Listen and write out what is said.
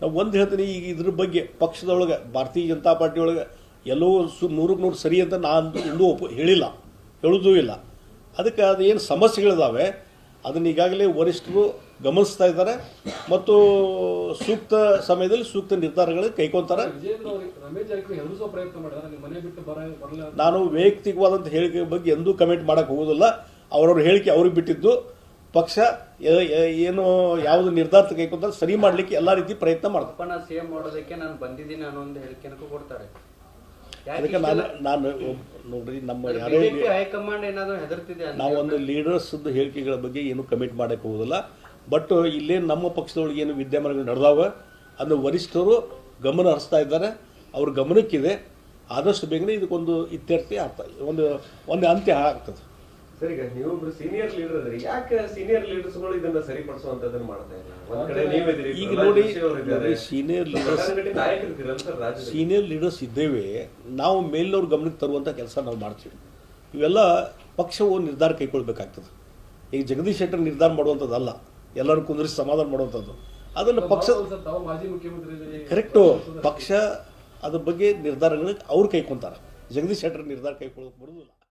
ನಾವು ಒಂದು ಹೇಳ್ತೀನಿ ಈಗ ಇದ್ರ ಬಗ್ಗೆ ಪಕ್ಷದೊಳಗೆ ಭಾರತೀಯ ಜನತಾ ಪಾರ್ಟಿ ಒಳಗೆ ಎಲ್ಲೋ ಸು ನೂರಕ್ಕೆ ನೂರು ಸರಿ ಅಂತ ನಾನು ಇನ್ನೂ ಒಪ್ಪು ಹೇಳಿಲ್ಲ ಹೇಳೋದೂ ಇಲ್ಲ. ಅದಕ್ಕೆ ಅದು ಏನು ಸಮಸ್ಯೆಗಳಿದಾವೆ ಅದನ್ನ ಈಗಾಗಲೇ ವರಿಷ್ಠರು ಗಮನಿಸ್ತಾ ಇದ್ದಾರೆ ಮತ್ತು ಸೂಕ್ತ ಸಮಯದಲ್ಲಿ ಸೂಕ್ತ ನಿರ್ಧಾರಗಳು ಕೈಕೊಂತಾರೆ. ನಾನು ವೈಯಕ್ತಿಕವಾದಂಥ ಹೇಳಿಕೆ ಬಗ್ಗೆ ಎಂದೂ ಕಮೆಂಟ್ ಮಾಡೋಕ್ಕೆ ಹೋಗೋದಿಲ್ಲ. ಅವರವ್ರ ಹೇಳಿಕೆ ಅವ್ರಿಗೆ ಬಿಟ್ಟಿದ್ದು. ಪಕ್ಷ ಏನು ಯಾವುದು ನಿರ್ಧಾರ ತೆಗೆದುಕೊಂಡ್ರೆ ಸರಿ ಮಾಡ್ಲಿಕ್ಕೆ ಎಲ್ಲಾ ರೀತಿ ಪ್ರಯತ್ನ ಮಾಡ್ತಾರೆ. ಸೇವ್ ಮಾಡೋದಕ್ಕೆ ನಾನು ಬಂದಿದ್ದೀನಿ ಅನ್ನೋ ಒಂದು ಹೇಳಿಕೆನೂ ಕೊಡ್ತಾರೆ ಅದಕ್ಕೆ ನಾನು ನಾನು ನೋಡ್ರಿ ನಮ್ಮ ಯಾರೇ ಹೈಕಮಾಂಡ್ ಏನಾದ್ರು ಹೆದರ್ತಿದೆ ನಾವೊಂದು ನಾವು ಒಂದು ಲೀಡರ್ಸ್ ಹೇಳಿಕೆಗಳ ಬಗ್ಗೆ ಏನು ಕಮೆಂಟ್ ಮಾಡಕ್ ಹೋಗುದಿಲ್ಲ. ಬಟ್ ಇಲ್ಲೇ ನಮ್ಮ ಪಕ್ಷದೊಳಗೆ ಏನು ವಿದ್ಯಮಾನಗಳು ನಡೆದಾವ ಅದನ್ನು ವರಿಷ್ಠರು ಗಮನ ಹರಿಸ್ತಾ ಇದ್ದಾರೆ. ಅವ್ರ ಗಮನಕ್ಕಿದೆ. ಆದಷ್ಟು ಬೇಗನೆ ಇದಕ್ಕೊಂದು ಇತ್ಯರ್ಥಿ ಆಗ್ತದೆ ಒಂದು ಒಂದು ಅಂತ್ಯ ಆಗ್ತದೆ. ಸರ್ ನೀವು ನೀವೊಬ್ರು ಸೀನಿಯರ್ ಲೀಡರ್ ಅದ್ರಿ ಯಾಕೆ ಸೀನಿಯರ್ ಲೀಡರ್ಸ್ಗಳು ಇದನ್ನ ಸರಿಪಡಿಸುವಂತದನ್ನ ಮಾಡ್ತಾ ಇಲ್ಲ? ಒಂದ್ ಕಡೆ ನೀವಿದ್ದೀರಿ ಈಗ ನೋಡಿ ಸೀನಿಯರ್ ಲೀಡರ್ಸ್ ಸೀನಿಯರ್ ಲೀಡರ್ಸ್ ಇದ್ದೇವೆ. ನಾವು ಮೇಲಿನವ್ರ ಗಮನಕ್ಕೆ ತರುವಂತ ಕೆಲಸ ನಾವು ಮಾಡ್ತೀವಿ. ಇವೆಲ್ಲ ಪಕ್ಷವು ನಿರ್ಧಾರ ಕೈಗೊಳ್ಬೇಕಾಗ್ತದೆ. ಈಗ ಜಗದೀಶ್ ಶೆಟ್ಟರ್ ನಿರ್ಧಾರ ಮಾಡುವಂಥದ್ದಲ್ಲ ಎಲ್ಲರೂ ಕುಂದರಿಸಿ ಸಮಾಧಾನ ಮಾಡುವಂಥದ್ದು. ಅದನ್ನು ಪಕ್ಷ. ಕರೆಕ್ಟು ಪಕ್ಷ ಅದ್ರ ಬಗ್ಗೆ ನಿರ್ಧಾರಗಳಿಗೆ ಅವ್ರು ಕೈಕೊಂತಾರೆ ಜಗದೀಶ್ ಶೆಟ್ಟರ್ ನಿರ್ಧಾರ ಕೈಕೊಳ್ಳೋಕೆ ಬರೋದಿಲ್ಲ